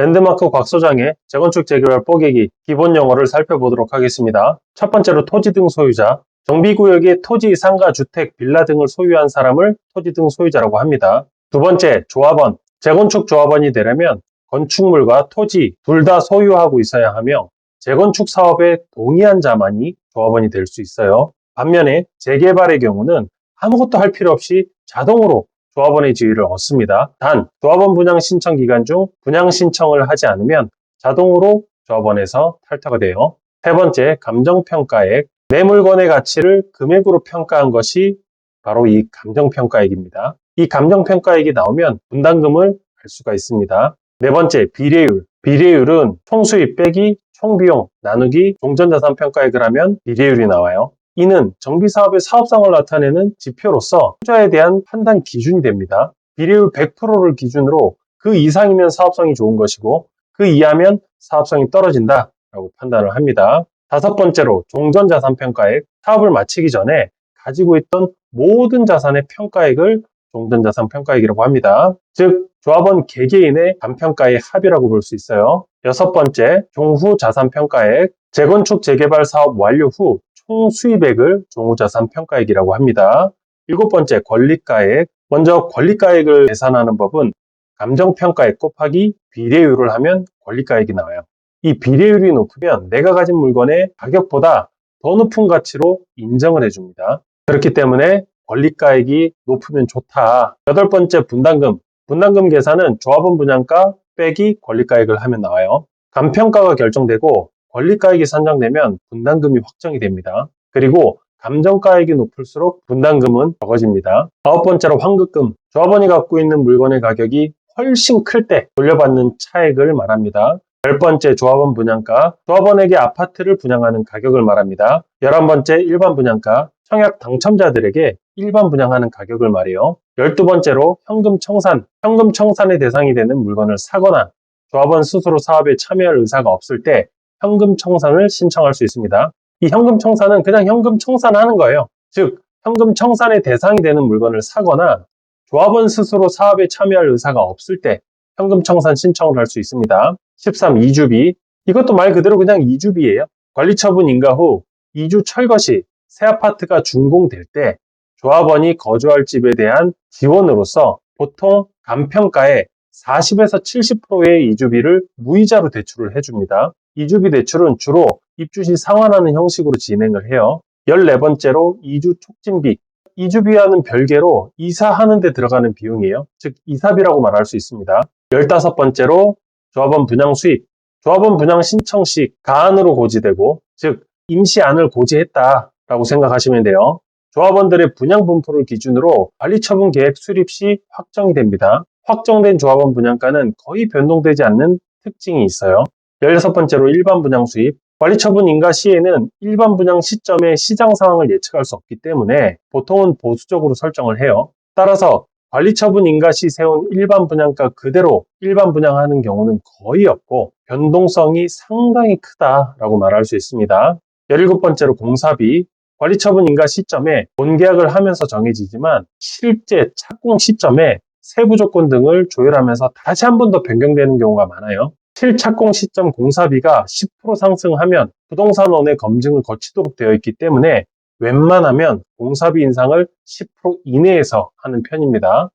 랜드마크 곽 소장의 재건축 재개발 뽀개기 기본 용어를 살펴보도록 하겠습니다. 첫 번째로 토지 등 소유자. 정비구역의 토지, 상가, 주택, 빌라 등을 소유한 사람을 토지 등 소유자라고 합니다. 두 번째, 조합원. 재건축 조합원이 되려면 건축물과 토지 둘 다 소유하고 있어야 하며 재건축 사업에 동의한 자만이 조합원이 될 수 있어요. 반면에 재개발의 경우는 아무것도 할 필요 없이 자동으로 조합원의 지위를 얻습니다. 단, 조합원 분양 신청 기간 중 분양 신청을 하지 않으면 자동으로 조합원에서 탈퇴가 돼요. 세 번째, 감정평가액. 내 물건의 가치를 금액으로 평가한 것이 바로 이 감정평가액입니다. 이 감정평가액이 나오면 분담금을 알 수가 있습니다. 네 번째, 비례율. 비례율은 총수입 빼기 총비용 나누기 종전자산평가액을 하면 비례율이 나와요. 이는 정비사업의 사업성을 나타내는 지표로서 투자에 대한 판단 기준이 됩니다. 비례율 100%를 기준으로 그 이상이면 사업성이 좋은 것이고 그 이하면 사업성이 떨어진다 라고 판단을 합니다. 다섯 번째로 종전자산평가액 사업을 마치기 전에 가지고 있던 모든 자산의 평가액을 종전자산평가액이라고 합니다. 즉 조합원 개개인의 간평가의 합이라고 볼 수 있어요. 여섯 번째 종후자산평가액 재건축 재개발 사업 완료 후 총 수입액을 종후자산 평가액이라고 합니다. 일곱 번째 권리가액 먼저 권리가액을 계산하는 법은 감정평가액 곱하기 비례율을 하면 권리가액이 나와요. 이 비례율이 높으면 내가 가진 물건의 가격보다 더 높은 가치로 인정을 해줍니다. 그렇기 때문에 권리가액이 높으면 좋다. 여덟 번째 분담금. 분담금 계산은 조합원 분양가 빼기 권리가액을 하면 나와요. 간평가가 결정되고 권리가액이 산정되면 분담금이 확정이 됩니다. 그리고 감정가액이 높을수록 분담금은 적어집니다. 아홉 번째로 환급금. 조합원이 갖고 있는 물건의 가격이 훨씬 클 때 돌려받는 차액을 말합니다. 열 번째 조합원 분양가, 조합원에게 아파트를 분양하는 가격을 말합니다. 열한 번째 일반 분양가, 청약 당첨자들에게 일반 분양하는 가격을 말해요. 열두 번째로 현금 청산, 현금 청산의 대상이 되는 물건을 사거나 조합원 스스로 사업에 참여할 의사가 없을 때 현금 청산을 신청할 수 있습니다. 이 현금 청산은 그냥 현금 청산하는 거예요. 즉, 현금 청산의 대상이 되는 물건을 사거나 조합원 스스로 사업에 참여할 의사가 없을 때 현금 청산 신청을 할 수 있습니다. 13. 이주비. 이것도 말 그대로 그냥 이주비예요. 관리처분 인가 후 이주 철거 시 새 아파트가 준공될 때 조합원이 거주할 집에 대한 지원으로서 보통 간평가의 40에서 70%의 이주비를 무이자로 대출을 해줍니다. 이주비 대출은 주로 입주 시 상환하는 형식으로 진행을 해요. 14번째로 이주 촉진비. 이주비와는 별개로 이사하는 데 들어가는 비용이에요. 즉 이사비라고 말할 수 있습니다. 15번째로 조합원 분양 수입. 조합원 분양 신청 시 가안으로 고지되고 즉 임시안을 고지했다라고 생각하시면 돼요. 조합원들의 분양 분포를 기준으로 관리 처분 계획 수립 시 확정이 됩니다. 확정된 조합원 분양가는 거의 변동되지 않는 특징이 있어요. 16번째로 일반 분양 수입. 관리처분 인가 시에는 일반 분양 시점의 시장 상황을 예측할 수 없기 때문에 보통은 보수적으로 설정을 해요. 따라서 관리처분 인가 시 세운 일반 분양가 그대로 일반 분양하는 경우는 거의 없고 변동성이 상당히 크다라고 말할 수 있습니다. 17번째로 공사비. 관리처분 인가 시점에 본계약을 하면서 정해지지만 실제 착공 시점에 세부 조건 등을 조율하면서 다시 한 번 더 변경되는 경우가 많아요. 실착공 시점 공사비가 10% 상승하면 부동산원의 검증을 거치도록 되어 있기 때문에 웬만하면 공사비 인상을 10% 이내에서 하는 편입니다.